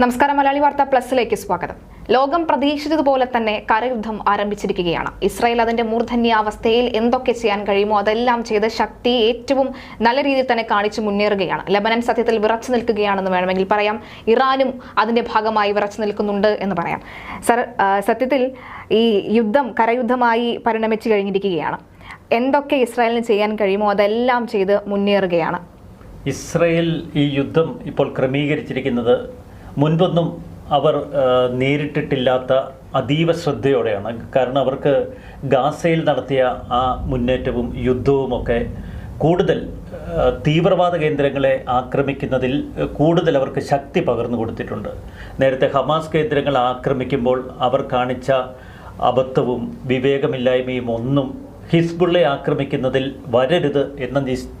നമസ്കാരം മലയാളി വാർത്ത പ്ലസിലേക്ക് സ്വാഗതം. ലോകം പ്രതീക്ഷിച്ചതുപോലെ തന്നെ കരയുദ്ധം ആരംഭിച്ചിരിക്കുകയാണ്. ഇസ്രായേൽ അതിന്റെ മൂർധന്യാവസ്ഥയിൽ എന്തൊക്കെ ചെയ്യാൻ കഴിയുമോ അതെല്ലാം ചെയ്ത് ശക്തി ഏറ്റവും നല്ല രീതിയിൽ തന്നെ കാണിച്ചു മുന്നേറുകയാണ്. ലബനൻ സത്യത്തിൽ വിറച്ചു നിൽക്കുകയാണെന്ന് വേണമെങ്കിൽ പറയാം. ഇറാനും അതിന്റെ ഭാഗമായി വിറച്ചു നിൽക്കുന്നുണ്ട് എന്ന് പറയാം. സർ സത്യത്തിൽ ഈ യുദ്ധം കരയുദ്ധമായി പരിണമിച്ചു കഴിഞ്ഞിരിക്കുകയാണ്. എന്തൊക്കെ ഇസ്രായേലിന് ചെയ്യാൻ കഴിയുമോ അതെല്ലാം ചെയ്ത് മുന്നേറുകയാണ്. ഇസ്രയേൽ ഈ യുദ്ധം ഇപ്പോൾ ക്രമീകരിച്ചിരിക്കുന്നത് മുൻപൊന്നും അവർ നേരിട്ടിട്ടില്ലാത്ത അതീവ ശ്രദ്ധയോടെയാണ്. കാരണം അവർക്ക് ഗാസയിൽ നടത്തിയ ആ മുന്നേറ്റവും യുദ്ധവും ഒക്കെ കൂടുതൽ തീവ്രവാദ കേന്ദ്രങ്ങളെ ആക്രമിക്കുന്നതിൽ കൂടുതൽ അവർക്ക് ശക്തി പകർന്നു കൊടുത്തിട്ടുണ്ട്. നേരത്തെ ഹമാസ് കേന്ദ്രങ്ങൾ ആക്രമിക്കുമ്പോൾ അവർ കാണിച്ച അബദ്ധവും വിവേകമില്ലായ്മയും ഒന്നും ഹിസ്ബുള്ളെ ആക്രമിക്കുന്നതിൽ വരരുത് എന്ന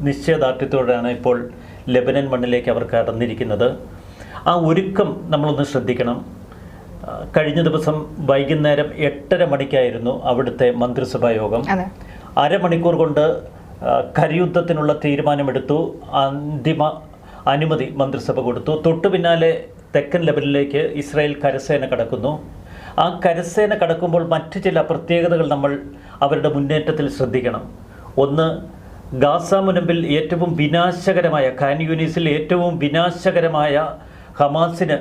നിശ്ചയദാർഢ്യത്തോടെയാണ് ഇപ്പോൾ ലെബനൻ മണ്ണിലേക്ക് അവർ കടന്നിരിക്കുന്നത്. ആ ഒരുക്കം നമ്മളൊന്ന് ശ്രദ്ധിക്കണം. കഴിഞ്ഞ ദിവസം വൈകുന്നേരം എട്ടര മണിക്കായിരുന്നു അവിടുത്തെ മന്ത്രിസഭാ യോഗം. അരമണിക്കൂർ കൊണ്ട് കരിയുദ്ധത്തിനുള്ള കരയുദ്ധത്തിനുള്ള തീരുമാനമെടുത്തു. അന്തിമ അനുമതി മന്ത്രിസഭ കൊടുത്തു. തൊട്ടു പിന്നാലെ തെക്കൻ ലെവലിലേക്ക് ഇസ്രായേൽ കരസേന കടക്കുന്നു. ആ കരസേന കടക്കുമ്പോൾ മറ്റു ചില പ്രത്യേകതകൾ നമ്മൾ അവരുടെ മുന്നേറ്റത്തിൽ ശ്രദ്ധിക്കണം. ഒന്ന് ഗാസ മുനമ്പിൽ ഏറ്റവും വിനാശകരമായ ഖാൻ യൂനീസിൽ ഏറ്റവും വിനാശകരമായ ഹമാസിന്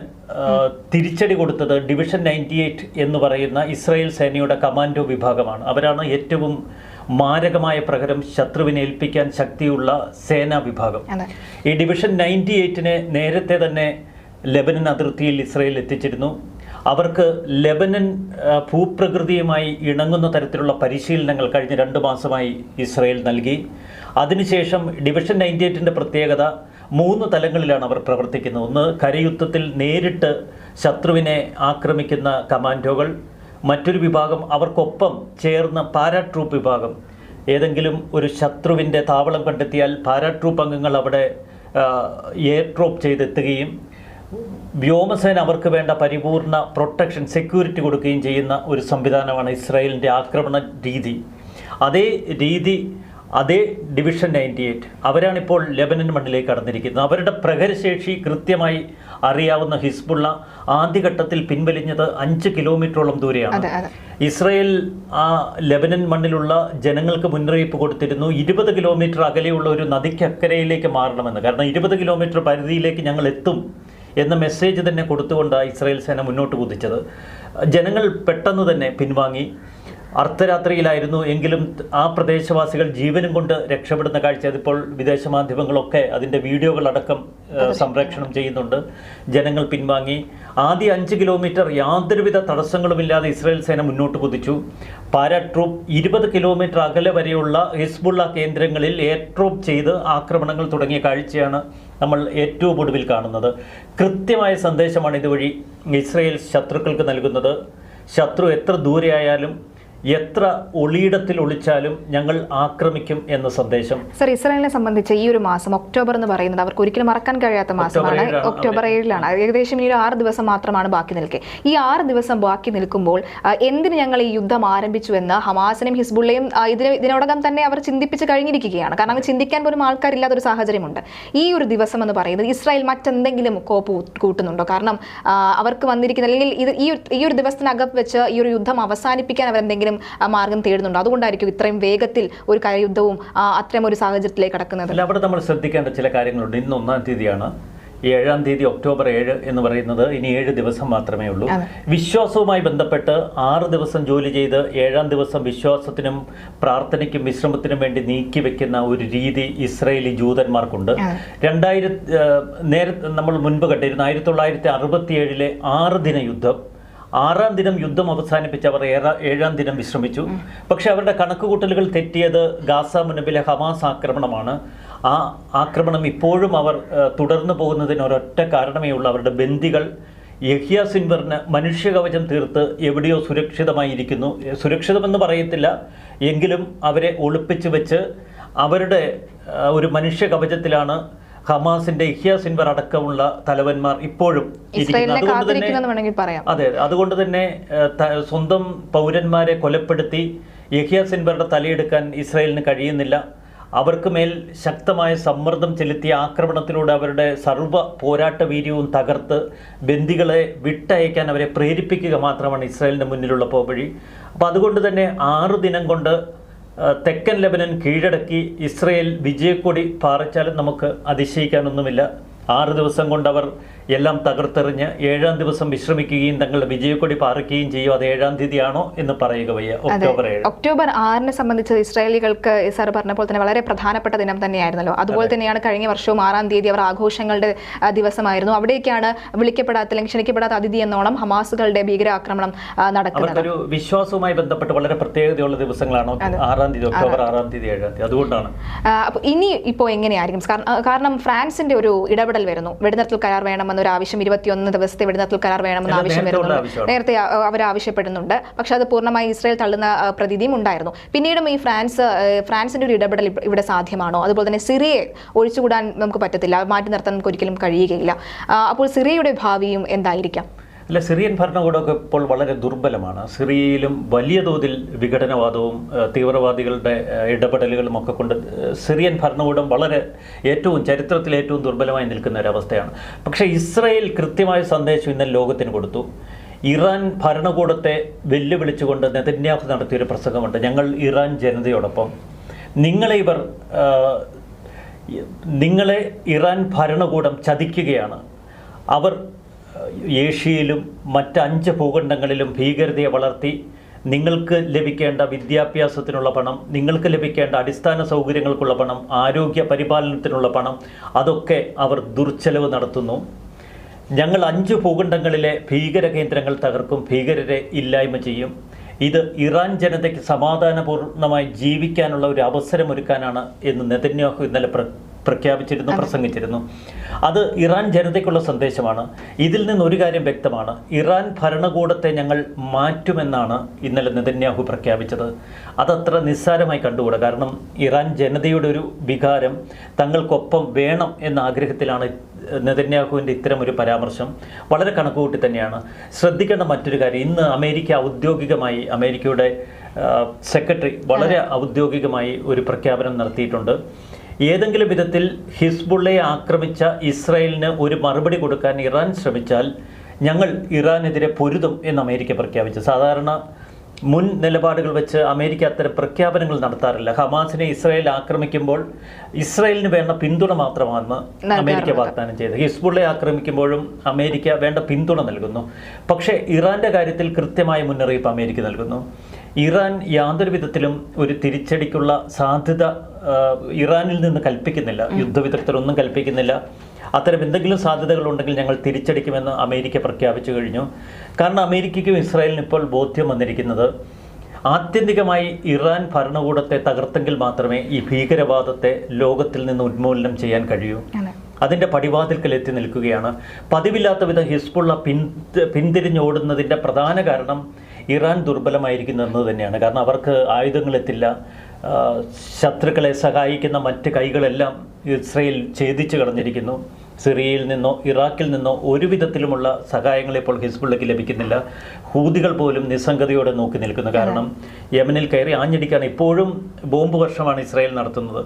തിരിച്ചടി കൊടുത്തത് ഡിവിഷൻ നയന്റി എയ്റ്റ് എന്ന് പറയുന്ന ഇസ്രായേൽ സേനയുടെ കമാൻഡോ വിഭാഗമാണ്. അവരാണ് ഏറ്റവും മാരകമായ പ്രഹരം ശത്രുവിനെ ഏൽപ്പിക്കാൻ ശക്തിയുള്ള സേനാ വിഭാഗം. ഈ ഡിവിഷൻ നയന്റി എയ്റ്റിനെ നേരത്തെ തന്നെ ലെബനൻ അതിർത്തിയിൽ ഇസ്രായേൽ എത്തിച്ചിരുന്നു. അവർക്ക് ലെബനൻ ഭൂപ്രകൃതിയുമായി ഇണങ്ങുന്ന തരത്തിലുള്ള പരിശീലനങ്ങൾ കഴിഞ്ഞ രണ്ട് മാസമായി ഇസ്രയേൽ നൽകി. അതിനുശേഷം ഡിവിഷൻ നയന്റി എയ്റ്റിന്റെ പ്രത്യേകത മൂന്ന് തലങ്ങളിലാണ് അവർ പ്രവർത്തിക്കുന്നത്. ഒന്ന് കരയുദ്ധത്തിൽ നേരിട്ട് ശത്രുവിനെ ആക്രമിക്കുന്ന കമാൻഡോകൾ. മറ്റൊരു വിഭാഗം അവർക്കൊപ്പം ചേർന്ന പാരാട്രൂപ്പ് വിഭാഗം. ഏതെങ്കിലും ഒരു ശത്രുവിന്റെ താവളം കണ്ടെത്തിയാൽ പാരാട്രൂപ്പ് അംഗങ്ങൾ അവിടെ എയർ ഡ്രോപ്പ് ചെയ്തെത്തുകയും വ്യോമസേന അവർക്ക് വേണ്ട പരിപൂർണ പ്രൊട്ടക്ഷൻ സെക്യൂരിറ്റി കൊടുക്കുകയും ചെയ്യുന്ന ഒരു സംവിധാനമാണ് ഇസ്രായേലിന്റെ ആക്രമണ രീതി. അതേ രീതി അതേ ഡിവിഷൻ നയന്റി എയ്റ്റ്. അവരാണിപ്പോൾ ലെബനൻ മണ്ണിലേക്ക് കടന്നിരിക്കുന്നത്. അവരുടെ പ്രഹരശേഷി കൃത്യമായി അറിയാവുന്ന ഹിസ്ബുള്ള ആദ്യഘട്ടത്തിൽ പിൻവലിഞ്ഞത് അഞ്ച് കിലോമീറ്ററോളം ദൂരെയാണ്. ഇസ്രയേൽ ആ ലെബനൻ മണ്ണിലുള്ള ജനങ്ങൾക്ക് മുന്നറിയിപ്പ് കൊടുത്തിരുന്നു. ഇരുപത് കിലോമീറ്റർ അകലെയുള്ള ഒരു നദിക്കക്കരയിലേക്ക് മാറണമെന്ന്. കാരണം ഇരുപത് കിലോമീറ്റർ പരിധിയിലേക്ക് ഞങ്ങൾ എത്തും എന്ന മെസ്സേജ് തന്നെ കൊടുത്തുകൊണ്ടാണ് ഇസ്രായേൽ സേന മുന്നോട്ട് കുതിച്ചത്. ജനങ്ങൾ പെട്ടെന്ന് തന്നെ പിൻവാങ്ങി. അർദ്ധരാത്രിയിലായിരുന്നു. എങ്കിലും ആ പ്രദേശവാസികൾ ജീവനും കൊണ്ട് രക്ഷപ്പെടുന്ന കാഴ്ച. അതിപ്പോൾ വിദേശ മാധ്യമങ്ങളൊക്കെ അതിന്റെ വീഡിയോകളടക്കം സംപ്രേക്ഷണം സംപ്രേഷണം ചെയ്യുന്നുണ്ട്. ജനങ്ങൾ പിൻവാങ്ങി. ആദ്യ അഞ്ച് കിലോമീറ്റർ യാതൊരുവിധ തടസ്സങ്ങളുമില്ലാതെ ഇസ്രായേൽ സേന മുന്നോട്ട് കുതിച്ചു. പാരാട്രൂപ്പ് ഇരുപത് കിലോമീറ്റർ അകലെ വരെയുള്ള ഹിസ്ബുള്ള കേന്ദ്രങ്ങളിൽ എയർ ട്രൂപ്പ് ചെയ്ത് ആക്രമണങ്ങൾ തുടങ്ങിയ കാഴ്ചയാണ് നമ്മൾ ഏറ്റവും ഒടുവിൽ കാണുന്നത്. കൃത്യമായ സന്ദേശമാണ് ഇതുവഴി ഇസ്രയേൽ ശത്രുക്കൾക്ക് നൽകുന്നത്. ശത്രു എത്ര ദൂരെയായാലും എത്ര ഒളിയിടത്തിൽ ഒളിച്ചാലും ഞങ്ങൾ ആക്രമിക്കും എന്ന സന്ദേശം. സർ ഇസ്രായേലിനെ സംബന്ധിച്ച് ഈ ഒരു മാസം ഒക്ടോബർ എന്ന് പറയുന്നത് അവർക്ക് ഒരിക്കലും മറക്കാൻ കഴിയാത്ത മാസമാണ്. ഒക്ടോബർ ഏഴിലാണ്. ഏകദേശം ഈ ഒരു ആറ് ദിവസം മാത്രമാണ് ബാക്കി നിൽക്കെ. ഈ ആറ് ദിവസം ബാക്കി നിൽക്കുമ്പോൾ എന്തിന് ഞങ്ങൾ ഈ യുദ്ധം ആരംഭിച്ചു എന്ന് ഹമാസിനെയും ഹിസ്ബുള്ളയും ഇതിന് ഇതിനോടകം തന്നെ അവർ ചിന്തിപ്പിച്ച് കഴിഞ്ഞിരിക്കുകയാണ്. കാരണം അങ്ങ് ചിന്തിക്കാൻ പോലും ആൾക്കാരില്ലാത്തൊരു സാഹചര്യമുണ്ട്. ഈ ഒരു ദിവസം എന്ന് പറയുന്നത് ഇസ്രായേൽ മറ്റെന്തെങ്കിലും കോപ്പ് കൂട്ടുന്നുണ്ടോ? കാരണം അവർക്ക് വന്നിരിക്കുന്ന അല്ലെങ്കിൽ ഇത് ഈ ഒരു- ഈ ഒരു ദിവസത്തിനകം വെച്ച് ഈ ഒരു യുദ്ധം അവസാനിപ്പിക്കാൻ അവരെന്തെങ്കിലും ആ, മാർഗം തേടുന്നുണ്ടോ. അതുകൊണ്ടായിരിക്കും ഇത്രയും വേഗത്തിൽ ഒരു കരയുദ്ധവും അത്രയും അത്തരം ഒരു സാഹചര്യത്തിലേക്ക് കടക്കുന്നത്. അവിടെ നമ്മൾ ശ്രദ്ധിക്കേണ്ട ചില കാര്യങ്ങളുണ്ട്. ഇന്ന് ഒന്നാം തീയതിയാണ്. ഏഴാം തീയതി ഒക്ടോബർ ഏഴ് എന്ന് പറയുന്നത് ഇനി ഏഴ് ദിവസം മാത്രമേ ഉള്ളൂ. വിശ്വാസവുമായി ബന്ധപ്പെട്ട് ആറ് ദിവസം ജോലി ചെയ്ത് ഏഴാം ദിവസം വിശ്വാസത്തിനും പ്രാർത്ഥനയ്ക്കും വിശ്രമത്തിനും വേണ്ടി നീക്കി വെക്കുന്ന ഒരു രീതി ഇസ്രയേലി ജൂതന്മാർക്കുണ്ട്. രണ്ടായിരത്തി നേരത്തെ നമ്മൾ മുൻപ് കണ്ടിരുന്നു ആയിരത്തി തൊള്ളായിരത്തി അറുപത്തി ഏഴിലെ ആറ് ദിന യുദ്ധം. ആറാം ദിനം യുദ്ധം അവസാനിപ്പിച്ച് അവർ ഏഴാം ദിനം വിശ്രമിച്ചു. പക്ഷെ അവരുടെ കണക്കുകൂട്ടലുകൾ തെറ്റിയത് ഗാസ മുനമ്പിലെ ഹമാസ് ആക്രമണമാണ്. ആ ആക്രമണം ഇപ്പോഴും അവർ തുടർന്നു പോകുന്നതിന് ഒരൊറ്റ കാരണമേ ഉള്ളൂ. അവരുടെ ബന്ദികൾ യഹിയ സിൻവറിന് മനുഷ്യകവചം തീർത്ത് എവിടെയോ സുരക്ഷിതമായിരിക്കുന്നു. സുരക്ഷിതമെന്ന് പറയത്തില്ല. എങ്കിലും അവരെ ഒളിപ്പിച്ച് വെച്ച് അവരുടെ ഒരു മനുഷ്യ കവചത്തിലാണ് ഹമാസിന്റെ ഇഹ്യ സിൻവർ അടക്കമുള്ള തലവന്മാർ ഇപ്പോഴും അതെ അതുകൊണ്ട് തന്നെ സ്വന്തം പൗരന്മാരെ കൊലപ്പെടുത്തി യഹിയ സിൻവറുടെ തലയെടുക്കാൻ ഇസ്രായേലിന് കഴിയുന്നില്ല. അവർക്ക് മേൽ ശക്തമായ സമ്മർദ്ദം ചെലുത്തിയ ആക്രമണത്തിലൂടെ അവരുടെ സർവ പോരാട്ട വീര്യവും തകർത്ത് ബന്ദികളെ വിട്ടയക്കാൻ അവരെ പ്രേരിപ്പിക്കുക മാത്രമാണ് ഇസ്രായേലിന്റെ മുന്നിലുള്ള പോവഴി അപ്പോൾ അതുകൊണ്ട് തന്നെ ആറ് ദിനം കൊണ്ട് തെക്കൻ ലെബനൻ കീഴടക്കി ഇസ്രയേൽ വിജയക്കൊടി പാറിച്ചാലും നമുക്ക് അതിശയിക്കാനൊന്നുമില്ല. ആറ് ദിവസം കൊണ്ട് അവർ എല്ലാം തകർത്തെറിഞ്ഞ് ഏഴാം ദിവസം വിശ്രമിക്കുകയും തങ്ങളുടെ വിജയക്കൊടി പാറിക്കുകയും ചെയ്യും. അത് ഏഴാം തീയതിയാണോ എന്ന് പറയുക വയ്യ. ഒക്ടോബർ ഏഴ്. ഒക്ടോബർ ആറിനെ സംബന്ധിച്ച് ഇസ്രായേലികൾക്ക് സാർ പറഞ്ഞപ്പോൾ തന്നെ വളരെ പ്രധാനപ്പെട്ട ദിനം തന്നെയായിരുന്നല്ലോ. അതുപോലെ തന്നെയാണ് കഴിഞ്ഞ വർഷവും ആറാം തീയതി അവർ ആഘോഷങ്ങളുടെ ദിവസമായിരുന്നു. അവിടേക്കാണ് വിളിക്കപ്പെടാത്ത അല്ലെങ്കിൽ ക്ഷണിക്കപ്പെടാത്ത അതിഥി എന്നോണം ഹമാസുകളുടെ ഭീകരാക്രമണം നടക്കുന്നത്. ഒരു വിശ്വാസവുമായി ബന്ധപ്പെട്ട് വളരെ പ്രത്യേകതയുള്ള ദിവസങ്ങളാണ്? ആറാം തീയതി ഒക്ടോബർ ആറാം തീയതി ഏഴാം തീയതി. അതുകൊണ്ടാണ്. ഇനി ഇപ്പോ എങ്ങനെയായിരിക്കും? കാരണം ഫ്രാൻസിന്റെ ഒരു ഇടപെടൽ വരുന്നു. വെടിനിർത്തൽ കരാർ വേണമെന്നൊരു ആവശ്യം ഇരുപത്തിയൊന്ന് ദിവസത്തെ വെടിനിർത്തൽ കരാർ വേണമെന്ന ആവശ്യം വരുന്നുണ്ട്. നേരത്തെ അവർ ആവശ്യപ്പെടുന്നുണ്ട് പക്ഷെ അത് പൂർണമായി ഇസ്രായേൽ തള്ളുന്ന പ്രതീതിയും ഉണ്ടായിരുന്നു. പിന്നീടും ഈ ഫ്രാൻസ് ഫ്രാൻസിന്റെ ഒരു ഇടപെടൽ ഇവിടെ സാധ്യമാണോ? അതുപോലെ തന്നെ സിറിയയെ ഒഴിച്ചുകൂടാൻ നമുക്ക് പറ്റത്തില്ല. മാറ്റി നിർത്താൻ നമുക്ക് ഒരിക്കലും കഴിയുകയില്ല. അപ്പോൾ സിറിയയുടെ ഭാവിയും എന്തായിരിക്കാം? അല്ല സിറിയൻ ഭരണകൂടമൊക്കെ ഇപ്പോൾ വളരെ ദുർബലമാണ്. സിറിയയിലും വലിയ തോതിൽ വിഘടനവാദവും തീവ്രവാദികളുടെ ഇടപെടലുകളും ഒക്കെ കൊണ്ട് സിറിയൻ ഭരണകൂടം വളരെ ഏറ്റവും ചരിത്രത്തിൽ ഏറ്റവും ദുർബലമായി നിൽക്കുന്ന ഒരവസ്ഥയാണ്. പക്ഷേ ഇസ്രയേൽ കൃത്യമായ സന്ദേശം ഇന്നലെ ലോകത്തിന് കൊടുത്തു. ഇറാൻ ഭരണകൂടത്തെ വെല്ലുവിളിച്ചുകൊണ്ട് നെതന്യാഹു നടത്തിയൊരു പ്രസംഗമുണ്ട്. ഞങ്ങൾ ഇറാൻ ജനതയോടൊപ്പം. നിങ്ങളെ ഇവർ നിങ്ങളെ ഇറാൻ ഭരണകൂടം ചതിക്കുകയാണ്. അവർ ഏഷ്യയിലും മറ്റ് അഞ്ച് ഭൂഖണ്ഡങ്ങളിലും ഭീകരതയെ വളർത്തി നിങ്ങൾക്ക് ലഭിക്കേണ്ട വിദ്യാഭ്യാസത്തിനുള്ള പണം നിങ്ങൾക്ക് ലഭിക്കേണ്ട അടിസ്ഥാന സൗകര്യങ്ങൾക്കുള്ള പണം ആരോഗ്യ പരിപാലനത്തിനുള്ള പണം അതൊക്കെ അവർ ദുർച്ചെലവ് നടത്തുന്നു. ഞങ്ങൾ അഞ്ച് ഭൂഖണ്ഡങ്ങളിലെ ഭീകര കേന്ദ്രങ്ങൾ തകർക്കും ഭീകരരെ ഇല്ലായ്മ ചെയ്യും. ഇത് ഇറാൻ ജനതയ്ക്ക് സമാധാനപൂർണമായി ജീവിക്കാനുള്ള ഒരു അവസരമൊരുക്കാനാണ് എന്ന് നെതന്യാഹു ഇന്നലെ പ്രഖ്യാപിച്ചിരുന്നു പ്രസംഗിച്ചിരുന്നു. അത് ഇറാൻ ജനതയ്ക്കുള്ള സന്ദേശമാണ്. ഇതിൽ നിന്ന് ഒരു കാര്യം വ്യക്തമാണ്. ഇറാൻ ഭരണകൂടത്തെ ഞങ്ങൾ മാറ്റുമെന്നാണ് ഇന്നലെ നെതന്യാഹു പ്രഖ്യാപിച്ചത്. അതത്ര നിസ്സാരമായി കണ്ടുകൂടാ? കാരണം ഇറാൻ ജനതയുടെ ഒരു വികാരം തങ്ങൾക്കൊപ്പം വേണം എന്ന ആഗ്രഹത്തിലാണ് നെതന്യാഹുവിന്റെ ഇത്തരം ഒരു പരാമർശം. വളരെ കണക്കുകൂട്ടി തന്നെയാണ്. ശ്രദ്ധിക്കേണ്ട മറ്റൊരു കാര്യം ഇന്ന് അമേരിക്ക ഔദ്യോഗികമായി അമേരിക്കയുടെ സെക്രട്ടറി വളരെ ഔദ്യോഗികമായി ഒരു പ്രഖ്യാപനം നടത്തിയിട്ടുണ്ട്. ഏതെങ്കിലും വിധത്തിൽ ഹിസ്ബുള്ളയെ ആക്രമിച്ച ഇസ്രായേലിന് ഒരു മറുപടി കൊടുക്കാൻ ഇറാൻ ശ്രമിച്ചാൽ ഞങ്ങൾ ഇറാനെതിരെ പൊരുതും എന്ന് അമേരിക്ക പ്രഖ്യാപിച്ചു. സാധാരണ മുൻ നിലപാടുകൾ വെച്ച് അമേരിക്ക അത്തരം പ്രഖ്യാപനങ്ങൾ നടത്താറില്ല. ഹമാസിനെ ഇസ്രായേൽ ആക്രമിക്കുമ്പോൾ ഇസ്രായേലിന് വേണ്ട പിന്തുണ മാത്രമാണ് അമേരിക്ക വാഗ്ദാനം ചെയ്തത്. ഹിസ്ബുള്ളയെ ആക്രമിക്കുമ്പോഴും അമേരിക്ക വേണ്ട പിന്തുണ നൽകുന്നു. പക്ഷേ ഇറാന്റെ കാര്യത്തിൽ കൃത്യമായ മുന്നറിയിപ്പ് അമേരിക്ക നൽകുന്നു. ഇറാൻ യാതൊരു വിധത്തിലും ഒരു തിരിച്ചടിക്കുള്ള സാധ്യത ഇറാനിൽ നിന്ന് കൽപ്പിക്കുന്നില്ല. യുദ്ധവിദഗ്ധരൊന്നും കൽപ്പിക്കുന്നില്ല. അത്തരം എന്തെങ്കിലും സാധ്യതകൾ ഉണ്ടെങ്കിൽ ഞങ്ങൾ തിരിച്ചടിക്കുമെന്ന് അമേരിക്ക പ്രഖ്യാപിച്ചു കഴിഞ്ഞു. കാരണം അമേരിക്കയ്ക്കും ഇസ്രായേലിനും ഇപ്പോൾ ബോധ്യം വന്നിരിക്കുന്നത് ആത്യന്തികമായി ഇറാൻ ഭരണകൂടത്തെ തകർത്തെങ്കിൽ മാത്രമേ ഈ ഭീകരവാദത്തെ ലോകത്തിൽ നിന്ന് ഉന്മൂലനം ചെയ്യാൻ കഴിയൂ. അതെ. അതിന്റെ പടിവാതിൽക്കൽ എത്തി നിൽക്കുകയാണ്. പതിവില്ലാത്ത വിധം ഹിസ്ബുള്ള പിൻ പിന്തിരിഞ്ഞോടുന്നതിന്റെ പ്രധാന കാരണം ഇറാൻ ദുർബലമായിരിക്കുന്നു എന്നത് തന്നെയാണ്. കാരണം അവർക്ക് ആയുധങ്ങളെത്തില്ല ശത്രുക്കളെ സഹായിക്കുന്ന മറ്റ് കൈകളെല്ലാം ഇസ്രയേൽ ഛേദിച്ചു കളഞ്ഞിരിക്കുന്നു. സിറിയയിൽ നിന്നോ ഇറാഖിൽ നിന്നോ ഒരു വിധത്തിലുമുള്ള സഹായങ്ങൾ ഇപ്പോൾ ഹിസ്ബുള്ളയ്ക്ക് ലഭിക്കുന്നില്ല. ഹൂതികൾ പോലും നിസ്സംഗതയോടെ നോക്കി നിൽക്കുന്നു. കാരണം യമനിൽ കയറി ആഞ്ഞടിക്കാൻ ഇപ്പോഴും ബോംബ് വർഷമാണ് ഇസ്രായേൽ നടത്തുന്നത്.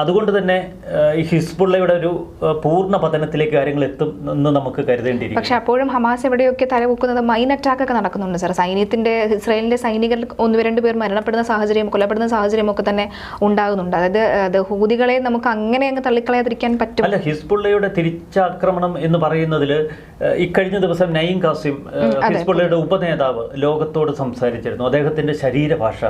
അതുകൊണ്ട് തന്നെ ഈ ഹിസ്ബുള്ളയുടെ ഒരു പൂർണ പതനത്തിലേക്ക് കാര്യങ്ങൾ എത്തും എന്ന് നമുക്ക് കരുതേണ്ടിയിരിക്കും പക്ഷെ അപ്പോഴും ഹമാസ് എവിടെയൊക്കെ തലപൊക്കുന്നത് മൈൻ അറ്റാക്ക് ഒക്കെ നടക്കുന്നുണ്ട് സാർ സൈന്യത്തിന്റെ ഇസ്രായേലിന്റെ സൈനികർ ഒന്ന് രണ്ട് പേർ മരണപ്പെടുന്ന സാഹചര്യം കൊല്ലപ്പെടുന്ന സാഹചര്യം ഒക്കെ തന്നെ ഉണ്ടാകുന്നുണ്ട്. അതായത് അത് ഹൂതികളെ നമുക്ക് അങ്ങനെ അങ്ങ് തള്ളിക്കളയാതിരിക്കാൻ പറ്റും. അല്ല ഹിസ്ബുള്ളയുടെ തിരിച്ചാക്രമണം എന്ന് പറയുന്നതിൽ ഇക്കഴിഞ്ഞ ദിവസം നയിം കാസിം ഹിസ്ബുള്ളയുടെ ഉപനേതാവ് ലോകത്തോട് സംസാരിച്ചിരുന്നു. അദ്ദേഹത്തിന്റെ ശരീരഭാഷ.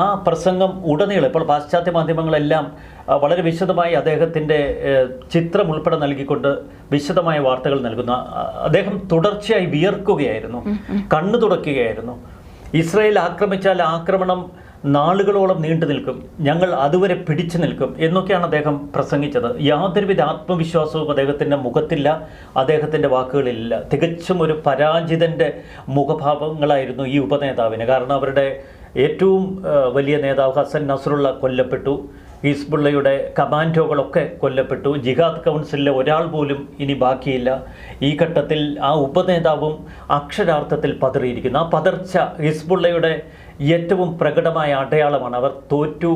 ആ പ്രസംഗം ഉടനീളം ഇപ്പോൾ പാശ്ചാത്യ മാധ്യമങ്ങളെല്ലാം വളരെ വിശദമായി അദ്ദേഹത്തിന്റെ ചിത്രം ഉൾപ്പെടെ നൽകിക്കൊണ്ട് വിശദമായ വാർത്തകൾ നൽകുന്ന അദ്ദേഹം തുടർച്ചയായി വിയർക്കുകയായിരുന്നു കണ്ണു തുടക്കുകയായിരുന്നു. ഇസ്രയേൽ ആക്രമിച്ചാൽ ആക്രമണം നാളുകളോളം നീണ്ടു നിൽക്കും ഞങ്ങൾ അതുവരെ പിടിച്ചു നിൽക്കും എന്നൊക്കെയാണ് അദ്ദേഹം പ്രസംഗിച്ചത്. യാതൊരുവിധ ആത്മവിശ്വാസവും അദ്ദേഹത്തിന്റെ മുഖത്തില്ല അദ്ദേഹത്തിന്റെ വാക്കുകളില്ല. തികച്ചും ഒരു പരാജിതന്റെ മുഖഭാവങ്ങളായിരുന്നു ഈ ഉപനേതാവിന്. കാരണം അവരുടെ ഏറ്റവും വലിയ നേതാവ് ഹസൻ നസറുള്ള കൊല്ലപ്പെട്ടു. ഹിസ്ബുള്ളയുടെ കമാൻഡോകളൊക്കെ കൊല്ലപ്പെട്ടു. ജിഹാദ് കൗൺസിലിലെ ഒരാൾ പോലും ഇനി ബാക്കിയില്ല. ഈ ഘട്ടത്തിൽ ആ ഉപനേതാവും അക്ഷരാർത്ഥത്തിൽ പതറിയിരിക്കുന്നു. ആ പതർച്ച ഹിസ്ബുള്ളയുടെ ഏറ്റവും പ്രകടമായ അടയാളമാണ്. അവർ തോറ്റു.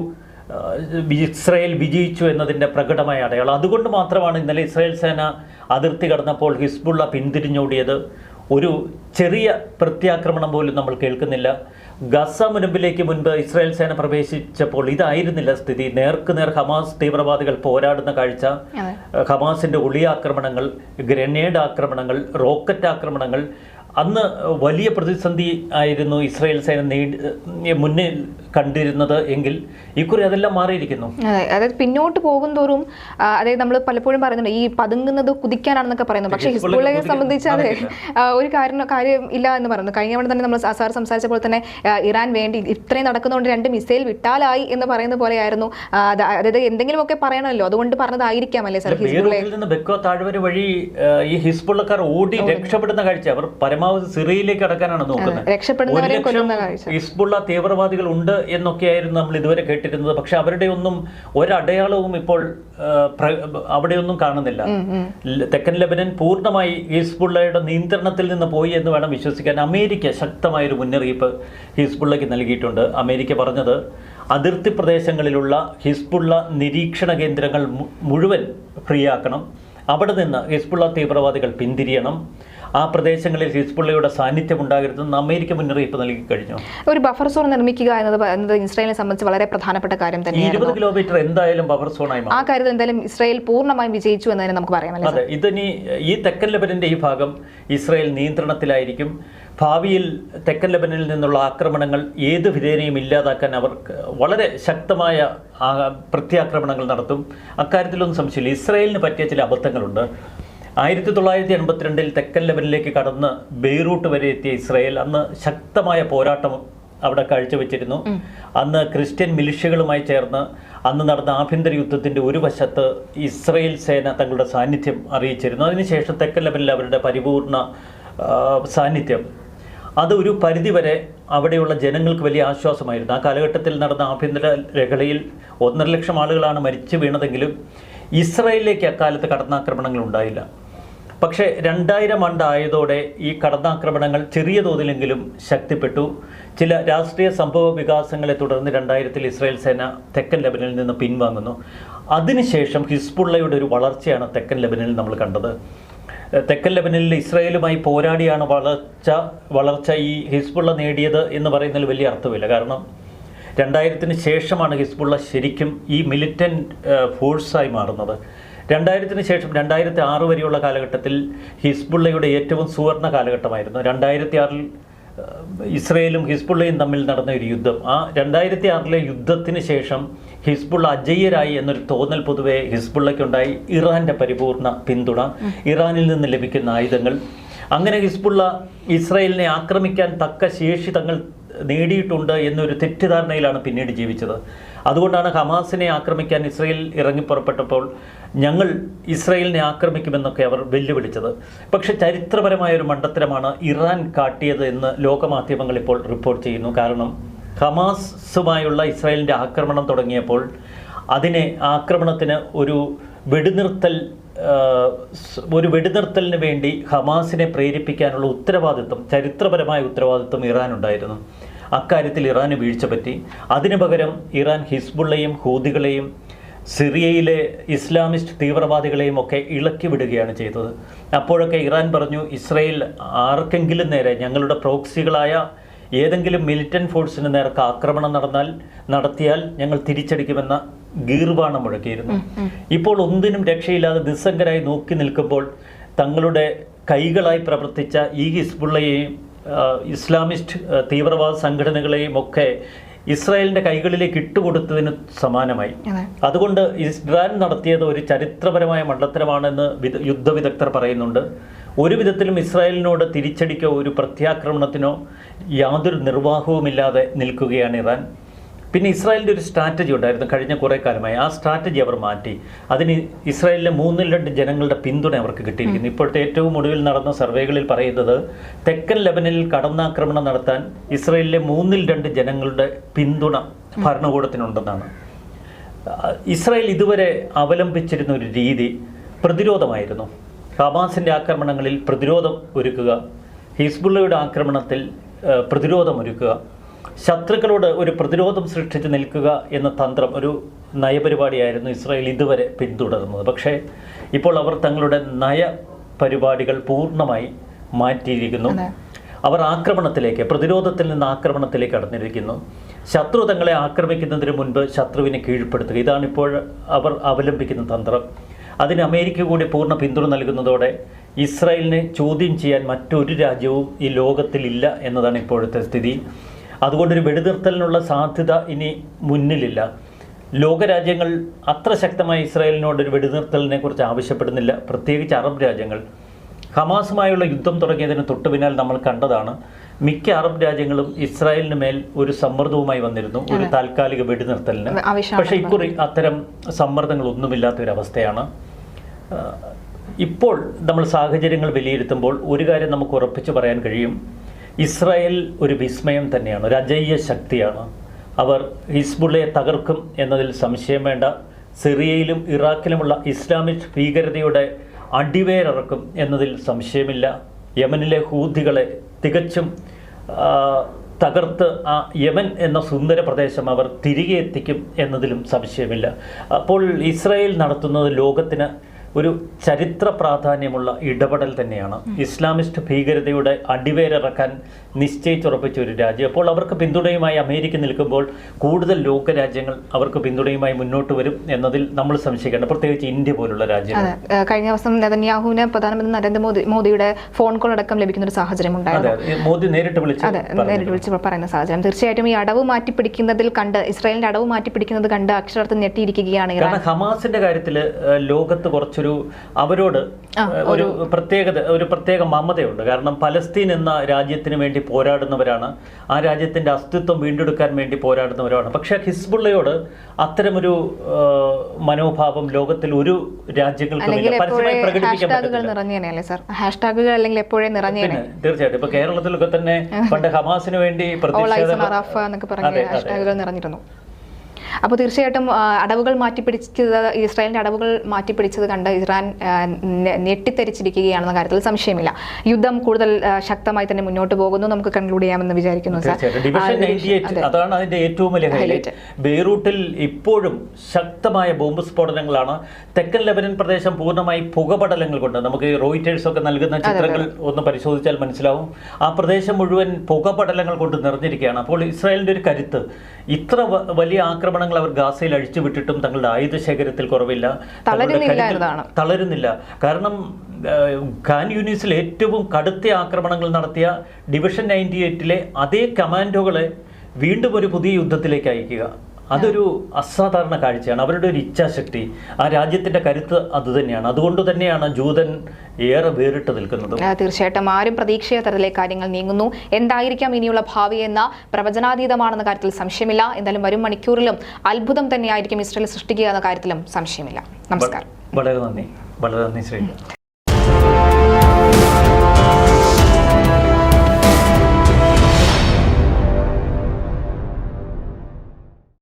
ഇസ്രയേൽ വിജയിച്ചു എന്നതിന്റെ പ്രകടമായ അടയാളം. അതുകൊണ്ട് മാത്രമാണ് ഇന്നലെ ഇസ്രയേൽ സേന അതിർത്തി കടന്നപ്പോൾ ഹിസ്ബുള്ള പിന്തിരിഞ്ഞോടിയത്. ഒരു ചെറിയ പ്രത്യാക്രമണം പോലും നമ്മൾ കേൾക്കുന്നില്ല. ഗസ മുനമ്പിലേക്ക് മുൻപ് ഇസ്രായേൽ സേന പ്രവേശിച്ചപ്പോൾ ഇതായിരുന്നില്ല സ്ഥിതി. നേർക്കുനേർ ഹമാസ് തീവ്രവാദികൾ പോരാടുന്ന കാഴ്ച ഹമാസിന്റെ ഉളിയാക്രമണങ്ങൾ ഗ്രനേഡ് ആക്രമണങ്ങൾ റോക്കറ്റ് ആക്രമണങ്ങൾ. അന്ന് വലിയ പ്രതിസന്ധി ആയിരുന്നു ഇസ്രായേൽ സേന നേടി മുന്നിൽ കണ്ടിരുന്നത് എങ്കിൽ ഇക്കുറി അതെല്ലാം മാറിയിരിക്കുന്നു. അതായത് പിന്നോട്ട് പോകും തോറും അതായത് നമ്മൾ പലപ്പോഴും പറയുന്നുണ്ട് ഈ പതുങ്ങുന്നത് കുതിക്കാനാണെന്നൊക്കെ പറയുന്നു. പക്ഷേ ഹിസ്ബുള്ളയെ സംബന്ധിച്ച് അതെ ഒരു കാര്യം കാര്യം ഇല്ല എന്ന് പറയുന്നു. കഴിഞ്ഞ തവണ തന്നെ നമ്മൾ സാർ സംസാരിച്ചപ്പോൾ തന്നെ ഇറാൻ വേണ്ടി ഇത്രയും നടക്കുന്നതുകൊണ്ട് രണ്ട് മിസൈൽ വിട്ടാലായി എന്ന് പറയുന്ന പോലെയായിരുന്നു. അതായത് എന്തെങ്കിലുമൊക്കെ പറയണമല്ലോ. അതുകൊണ്ട് പറഞ്ഞതായിരിക്കാം അല്ലേ സാർ നിന്ന് ബെക്കോ താഴ്വര വഴി ഈ ഹിസ്ബുള്ളക്കാർ ഓടി രക്ഷപ്പെടുന്ന കാഴ്ച. അവർ പരമാവധി സിറിയയിലേക്ക് അടക്കാനാണ് നോക്കുന്നത്. ഹിസ്ബുള്ള തീവ്രവാദികൾ ഉണ്ട് എന്നൊക്കെയായിരുന്നു നമ്മൾ ഇതുവരെ കേട്ടിരുന്നത്. പക്ഷെ അവരുടെ ഒന്നും ഒരടയാളവും ഇപ്പോൾ അവിടെയൊന്നും കാണുന്നില്ല. തെക്കൻ ലെബനൻ പൂർണമായി ഹിസ്ബുള്ളയുടെ നിയന്ത്രണത്തിൽ നിന്ന് പോയി എന്ന് വേണം വിശ്വസിക്കാൻ. അമേരിക്ക ശക്തമായൊരു മുന്നറിയിപ്പ് ഹിസ്ബുള്ളയ്ക്ക് നൽകിയിട്ടുണ്ട്. അമേരിക്ക പറഞ്ഞത് അതിർത്തി പ്രദേശങ്ങളിലുള്ള ഹിസ്ബുള്ള നിരീക്ഷണ കേന്ദ്രങ്ങൾ മുഴുവൻ ഫ്രീ ആക്കണം അവിടെ നിന്ന് ഹിസ്ബുള്ള തീവ്രവാദികൾ പിന്തിരിയണം. ആ പ്രദേശങ്ങളിൽ ഹിസ്ബുള്ളയുടെ സാന്നിധ്യം ഉണ്ടാകരുതെന്ന് അമേരിക്ക മുന്നറിയിപ്പ് നൽകി കഴിഞ്ഞു. ഒരു ബഫർ സോൺ നിർമ്മിക്കുക എന്നത് ഇസ്രായേലിനെ സംബന്ധിച്ച് വളരെ പ്രധാനപ്പെട്ട കാര്യം തന്നെ ഇരുപത് കിലോമീറ്റർ എന്തായാലും ബഫർ സോണായി ആ കാര്യത്തിൽ എന്തായാലും ഇസ്രായേൽ പൂർണമായും വിജയിച്ചു എന്ന് തന്നെ നമുക്ക് പറയാം അതെ ഇതിനി ഈ തെക്കൻ ലബനിന്റെ ഈ ഭാഗം ഇസ്രായേൽ നിയന്ത്രണത്തിലായിരിക്കും. ഭാവിയിൽ തെക്കൻ ലബനിൽ നിന്നുള്ള ആക്രമണങ്ങൾ ഏത് വിധേനയും ഇല്ലാതാക്കാൻ അവർക്ക് വളരെ ശക്തമായ പ്രത്യാക്രമണങ്ങൾ നടത്തും. അക്കാര്യത്തിലൊന്നും സംശയമില്ല. ഇസ്രായേലിന് പറ്റിയ ചില അബദ്ധങ്ങളുണ്ട്. ആയിരത്തി തൊള്ളായിരത്തി എൺപത്തിരണ്ടിൽ തെക്കൻ ലെബനിലേക്ക് കടന്ന് ബെയ്റൂട്ട് വരെ എത്തിയ ഇസ്രായേൽ അന്ന് ശക്തമായ പോരാട്ടം അവിടെ കാഴ്ചവെച്ചിരുന്നു. അന്ന് ക്രിസ്ത്യൻ മിലിഷ്യകളുമായി ചേർന്ന് അന്ന് നടന്ന ആഭ്യന്തര യുദ്ധത്തിന്റെ ഒരു വശത്ത് ഇസ്രയേൽ സേന തങ്ങളുടെ സാന്നിധ്യം അറിയിച്ചിരുന്നു. അതിനുശേഷം തെക്കൻ ലെബനിൽ അവരുടെ പരിപൂർണ സാന്നിധ്യം. അത് ഒരു പരിധിവരെ അവിടെയുള്ള ജനങ്ങൾക്ക് വലിയ ആശ്വാസമായിരുന്നു. ആ കാലഘട്ടത്തിൽ നടന്ന ആഭ്യന്തര രഹളയിൽ ഒന്നര ലക്ഷം ആളുകളാണ് മരിച്ചു വീണതെങ്കിലും ഇസ്രയേലിലേക്ക് അക്കാലത്ത് കടന്നാക്രമണങ്ങൾ ഉണ്ടായില്ല. പക്ഷേ രണ്ടായിരം ആണ്ടായതോടെ ഈ കടന്നാക്രമണങ്ങൾ ചെറിയ തോതിലെങ്കിലും ശക്തിപ്പെട്ടു. ചില രാഷ്ട്രീയ സംഭവ വികാസങ്ങളെ തുടർന്ന് രണ്ടായിരത്തിൽ ഇസ്രായേൽ സേന തെക്കൻ ലബനിൽ നിന്ന് പിൻവാങ്ങുന്നു. അതിനുശേഷം ഹിസ്ബുള്ളയുടെ ഒരു വളർച്ചയാണ് തെക്കൻ ലബനിൽ നമ്മൾ കണ്ടത്. തെക്കൻ ലബനിൽ ഇസ്രായേലുമായി പോരാടിയാണ് വളർച്ച വളർച്ച ഈ ഹിസ്ബുള്ള നേടിയത് എന്ന് പറയുന്നതിൽ വലിയ അർത്ഥമില്ല. കാരണം രണ്ടായിരത്തിന് ശേഷമാണ് ഹിസ്ബുള്ള ശരിക്കും ഈ മിലിറ്റന്റ് ഫോഴ്സായി മാറുന്നത്. രണ്ടായിരത്തിന് ശേഷം രണ്ടായിരത്തി ആറ് വരെയുള്ള കാലഘട്ടത്തിൽ ഹിസ്ബുള്ളയുടെ ഏറ്റവും സുവർണ കാലഘട്ടമായിരുന്നു. രണ്ടായിരത്തി ആറിൽ ഇസ്രയേലും ഹിസ്ബുള്ളയും തമ്മിൽ നടന്ന ഒരു യുദ്ധം. ആ രണ്ടായിരത്തി ആറിലെ യുദ്ധത്തിന് ശേഷം ഹിസ്ബുള്ള അജയ്യരായി എന്നൊരു തോന്നൽ പൊതുവെ ഹിസ്ബുള്ളയ്ക്കുണ്ടായി. ഇറാന്റെ പരിപൂർണ പിന്തുണ ഇറാനിൽ നിന്ന് ലഭിക്കുന്ന ആയുധങ്ങൾ. അങ്ങനെ ഹിസ്ബുള്ള ഇസ്രയേലിനെ ആക്രമിക്കാൻ തക്ക ശേഷി തങ്ങൾ നേടിയിട്ടുണ്ട് എന്നൊരു തെറ്റിദ്ധാരണയിലാണ് പിന്നീട് ജീവിച്ചത്. അതുകൊണ്ടാണ് ഹമാസിനെ ആക്രമിക്കാൻ ഇസ്രയേൽ ഇറങ്ങിപ്പുറപ്പെട്ടപ്പോൾ ഞങ്ങൾ ഇസ്രയേലിനെ ആക്രമിക്കുമെന്നൊക്കെ അവർ വെല്ലുവിളിച്ചത്. പക്ഷെ ചരിത്രപരമായ ഒരു മണ്ടത്തരമാണ് ഇറാൻ കാട്ടിയത് എന്ന് ലോകമാധ്യമങ്ങൾ ഇപ്പോൾ റിപ്പോർട്ട് ചെയ്യുന്നു. കാരണം ഹമാസുമായുള്ള ഇസ്രായേലിന്റെ ആക്രമണം തുടങ്ങിയപ്പോൾ അതിനെ ആക്രമണത്തിന് ഒരു വെടിനിർത്തൽ ഒരു വെടിനിർത്തലിന് വേണ്ടി ഹമാസിനെ പ്രേരിപ്പിക്കാനുള്ള ഉത്തരവാദിത്വം ചരിത്രപരമായ ഉത്തരവാദിത്വം ഇറാനുണ്ടായിരുന്നു. അക്കാര്യത്തിൽ ഇറാന് വീഴ്ച പറ്റി. അതിനു പകരം ഇറാൻ ഹിസ്ബുള്ളയും ഹൂദികളെയും സിറിയയിലെ ഇസ്ലാമിസ്റ്റ് തീവ്രവാദികളെയും ഒക്കെ ഇളക്കി വിടുകയാണ് ചെയ്തത്. അപ്പോഴൊക്കെ ഇറാൻ പറഞ്ഞു ഇസ്രയേൽ ആർക്കെങ്കിലും നേരെ ഞങ്ങളുടെ പ്രോക്സികളായ ഏതെങ്കിലും മിലിറ്റന്റ് ഫോഴ്സിന് നേർക്ക് ആക്രമണം നടന്നാൽ നടത്തിയാൽ ഞങ്ങൾ തിരിച്ചടിക്കുമെന്ന ഗീർവാണം മുഴക്കിയിരുന്നു. ഇപ്പോൾ ഒന്നിനും രക്ഷയില്ലാതെ നിസ്സംഗരായി നോക്കി നിൽക്കുമ്പോൾ തങ്ങളുടെ കൈകളായി പ്രവർത്തിച്ച ഈ ഹിസ്ബുള്ളയെയും ഇസ്ലാമിസ്റ്റ് തീവ്രവാദ സംഘടനകളെയും ഒക്കെ ഇസ്രായേലിന്റെ കൈകളിലേക്ക് ഇട്ടുകൊടുത്തതിന് സമാനമായി. അതുകൊണ്ട് ഇസ്രായേൽ നടത്തിയത് ഒരു ചരിത്രപരമായ മണ്ഡത്തരമാണെന്ന് വിദ യുദ്ധവിദഗ്ധർ പറയുന്നുണ്ട്. ഒരു വിധത്തിലും ഇസ്രായേലിനോട് തിരിച്ചടിക്കോ ഒരു പ്രത്യാക്രമണത്തിനോ യാതൊരു നിർവാഹവുമില്ലാതെ നിൽക്കുകയാണ് ഇറാൻ. പിന്നെ ഇസ്രായേലിന്റെ ഒരു സ്ട്രാറ്റജി ഉണ്ടായിരുന്നു കഴിഞ്ഞ കുറേ കാലമായി. ആ സ്ട്രാറ്റജി അവർ മാറ്റി. അതിന് ഇസ്രായേലിലെ മൂന്നിൽ രണ്ട് ജനങ്ങളുടെ പിന്തുണ അവർക്ക് കിട്ടിയിരിക്കുന്നു. ഇപ്പോഴത്തെ ഏറ്റവും ഒടുവിൽ നടന്ന സർവേകളിൽ പറയുന്നത് തെക്കൻ ലെബനിൽ കടന്നാക്രമണം നടത്താൻ ഇസ്രായേലിലെ മൂന്നിൽ രണ്ട് ജനങ്ങളുടെ പിന്തുണ ഭരണകൂടത്തിനുണ്ടെന്നാണ്. ഇസ്രായേൽ ഇതുവരെ അവലംബിച്ചിരുന്ന ഒരു രീതി പ്രതിരോധമായിരുന്നു. ഹമാസിന്റെ ആക്രമണങ്ങളിൽ പ്രതിരോധം ഒരുക്കുക ഹിസ്ബുള്ളയുടെ ആക്രമണത്തിൽ പ്രതിരോധം ഒരുക്കുക ശത്രുക്കളോട് ഒരു പ്രതിരോധം സൃഷ്ടിച്ച് നിൽക്കുക എന്ന തന്ത്രം ഒരു നയപരിപാടിയായിരുന്നു ഇസ്രായേൽ ഇതുവരെ പിന്തുടർന്നത്. പക്ഷേ ഇപ്പോൾ അവർ തങ്ങളുടെ നയ പരിപാടികൾ പൂർണമായി മാറ്റിയിരിക്കുന്നു. അവർ ആക്രമണത്തിലേക്ക് പ്രതിരോധത്തിൽ നിന്ന് ആക്രമണത്തിലേക്ക് കടന്നിരിക്കുന്നു. ശത്രു തങ്ങളെ ആക്രമിക്കുന്നതിന് മുൻപ് ശത്രുവിനെ കീഴ്പ്പെടുത്തുക. ഇതാണിപ്പോൾ അവർ അവലംബിക്കുന്ന തന്ത്രം. അതിന് അമേരിക്ക കൂടി പൂർണ പിന്തുണ നൽകുന്നതോടെ ഇസ്രായേലിനെ ചോദ്യം ചെയ്യാൻ മറ്റൊരു രാജ്യവും ഈ ലോകത്തിലില്ല എന്നതാണ് ഇപ്പോഴത്തെ സ്ഥിതി. അതുകൊണ്ടൊരു വെടിനിർത്തലിനുള്ള സാധ്യത ഇനി മുന്നിലില്ല. ലോകരാജ്യങ്ങൾ അത്ര ശക്തമായി ഇസ്രായേലിനോട് ഒരു വെടിനിർത്തലിനെ കുറിച്ച് ആവശ്യപ്പെടുന്നില്ല. പ്രത്യേകിച്ച് അറബ് രാജ്യങ്ങൾ. ഹമാസുമായുള്ള യുദ്ധം തുടങ്ങിയതിന് തൊട്ടു പിന്നാൽ നമ്മൾ കണ്ടതാണ് മിക്ക അറബ് രാജ്യങ്ങളും ഇസ്രായേലിന് മേൽ ഒരു സമ്മർദ്ദവുമായി വന്നിരുന്നു ഒരു താൽക്കാലിക വെടിനിർത്തലിന്. പക്ഷേ ഇക്കുറി അത്തരം സമ്മർദ്ദങ്ങളൊന്നുമില്ലാത്ത ഒരു അവസ്ഥയാണ് ഇപ്പോൾ നമ്മൾ സാഹചര്യങ്ങൾ വിലയിരുത്തുമ്പോൾ ഒരു കാര്യം നമുക്ക് ഉറപ്പിച്ചു പറയാൻ കഴിയും. ഇസ്രായേൽ ഒരു വിസ്മയം തന്നെയാണ് ഒരു അജയ്യ ശക്തിയാണ്. അവർ ഹിസ്ബുള്ളയെ തകർക്കും എന്നതിൽ സംശയം വേണ്ട. സിറിയയിലും ഇറാഖിലുമുള്ള ഇസ്ലാമിക് ഭീകരതയുടെ അടിവേരിറക്കും എന്നതിൽ സംശയമില്ല. യമനിലെ ഹൂതികളെ തികച്ചും തകർത്ത് ആ യമൻ എന്ന സുന്ദര പ്രദേശം അവർ തിരികെ എത്തിക്കും എന്നതിലും സംശയമില്ല. അപ്പോൾ ഇസ്രായേൽ നടത്തുന്നത് ലോകത്തിന് ഒരു ചരിത്ര പ്രാധാന്യമുള്ള ഇടപെടൽ തന്നെയാണ്. ഇസ്ലാമിസ്റ്റ് ഭീകരതയുടെ അടിവേരിറക്കാൻ നിശ്ചയിച്ചുറപ്പിച്ച ഒരു രാജ്യം. അപ്പോൾ അവർക്ക് പിന്തുണയുമായി അമേരിക്ക നിൽക്കുമ്പോൾ കൂടുതൽ ലോകരാജ്യങ്ങൾ അവർക്ക് പിന്തുണയുമായി മുന്നോട്ട് വരും എന്നതിൽ നമ്മൾ സംശയിക്കേണ്ട പ്രത്യേകിച്ച് ഇന്ത്യ പോലുള്ള രാജ്യം കഴിഞ്ഞ ദിവസം നെതന്യാഹുവിന് പ്രധാനമന്ത്രി നരേന്ദ്രമോദി മോദിയുടെ ഫോൺ കോൾ അടക്കം ലഭിക്കുന്ന ഒരു സാഹചര്യം ഉണ്ടായിരുന്നു. മോദി നേരിട്ട് വിളിച്ച് അതെ നേരിട്ട് വിളിച്ച് പറയുന്ന സാഹചര്യം. തീർച്ചയായിട്ടും ഈ അടവ് മാറ്റി പിടിക്കുന്നതിൽ കണ്ട് ഇസ്രായേലിന്റെ അടവ് മാറ്റി പിടിക്കുന്നത് കണ്ട് അക്ഷരാർത്ഥം ഞെട്ടിയിരിക്കുകയാണ് ഹമാസിന്റെ കാര്യത്തിൽ ലോകത്ത് കുറച്ചൊരു അവരോട് ഒരു പ്രത്യേകത ഒരു പ്രത്യേക മമതയുണ്ട്. കാരണം പലസ്തീൻ എന്ന രാജ്യത്തിന് വേണ്ടി പോരാടുന്നവരാണ്. ആ രാജ്യത്തിന്റെ അസ്തിത്വം വീണ്ടെടുക്കാൻ വേണ്ടി പോരാടുന്നവരാണ്. പക്ഷേ ഹിസ്ബുള്ളയോട് അത്തരമൊരു മനോഭാവം ലോകത്തിൽ ഒരു രാജ്യങ്ങൾക്കും. പരസ്യമായി പ്രകടിപ്പിക്കാൻ അല്ലെങ്കിൽ എപ്പോഴേ നിറഞ്ഞേനെ? തീർച്ചയായിട്ടും. ഇപ്പൊ കേരളത്തിലൊക്കെ തന്നെ പണ്ട് ഹമാസിന് വേണ്ടി പ്രതിഷേധ നിറഞ്ഞിരുന്നു. അപ്പോൾ തീർച്ചയായിട്ടും അടവുകൾ മാറ്റിപ്പിടിച്ചത് ഇസ്രായേലിന്റെ അടവുകൾ മാറ്റിപ്പിടിച്ചത് കണ്ട് ഇറാൻ ഞെട്ടിത്തെരിച്ചിരിക്കുകയാണെന്ന കാര്യത്തിൽ സംശയമില്ല. യുദ്ധം കൂടുതൽ ശക്തമായി തന്നെ മുന്നോട്ട് പോകുന്നു. നമുക്ക് കൺക്ലൂഡ് ചെയ്യാമെന്ന് വിചാരിക്കുന്നു അതാണ് അതിന്റെ ഏറ്റവും വലിയ ഹൈലൈറ്റ്. ബെയ്റൂട്ടിൽ ഇപ്പോഴും ശക്തമായ ബോംബ് സ്ഫോടനങ്ങളാണ്. തെക്കൻ ലെബനൻ പ്രദേശം പൂർണമായി പുകപടലങ്ങൾ കൊണ്ട് നമുക്ക് റോയിറ്റേഴ്സ് ഒക്കെ നൽകുന്ന ചിത്രങ്ങൾ ഒന്ന് പരിശോധിച്ചാൽ മനസ്സിലാവും. ആ പ്രദേശം മുഴുവൻ പുകപടലങ്ങൾ കൊണ്ട് നിറഞ്ഞിരിക്കുകയാണ്. അപ്പോൾ ഇസ്രായേലിന്റെ ഒരു കരുത്ത് ഇത്ര വലിയ വലിയ ആക്രമണങ്ങൾ അവർ ഗാസയിൽ അഴിച്ചുവിട്ടിട്ടും തങ്ങളുടെ ആയുധ ശേഖരത്തിൽ കുറവില്ല. തളരുന്നില്ല കാരണം ഖാൻ യൂണിസിൽ ഏറ്റവും കടുത്ത ആക്രമണങ്ങൾ നടത്തിയ ഡിവിഷൻ നയന്റി എയ്റ്റിലെ അതേ കമാൻഡോകളെ വീണ്ടും ഒരു പുതിയ യുദ്ധത്തിലേക്ക് അയക്കുക. അതൊരു അസാധാരണ കാഴ്ചയാണ്. അവരുടെ ഒരു ഇച്ഛാശക്തി ആ രാജ്യത്തിന്റെ കരുത്ത് അത് തന്നെയാണ്. അതുകൊണ്ട് തന്നെയാണ് ജൂതൻ ഏറെ വേറിട്ട് നിൽക്കുന്നത്. തീർച്ചയായിട്ടും. ആരും പ്രതീക്ഷയ തരത്തിലെ കാര്യങ്ങൾ നീങ്ങുന്നു. എന്തായിരിക്കാം ഇനിയുള്ള ഭാവി എന്ന പ്രവചനാതീതമാണെന്ന കാര്യത്തിൽ സംശയമില്ല. എന്തായാലും വരും മണിക്കൂറിലും അത്ഭുതം തന്നെയായിരിക്കും ഇസ്രയേൽ സൃഷ്ടിക്കുക എന്ന കാര്യത്തിലും സംശയമില്ല. നമസ്കാരം. വളരെ നന്ദി. വളരെ നന്ദി ശ്രീ.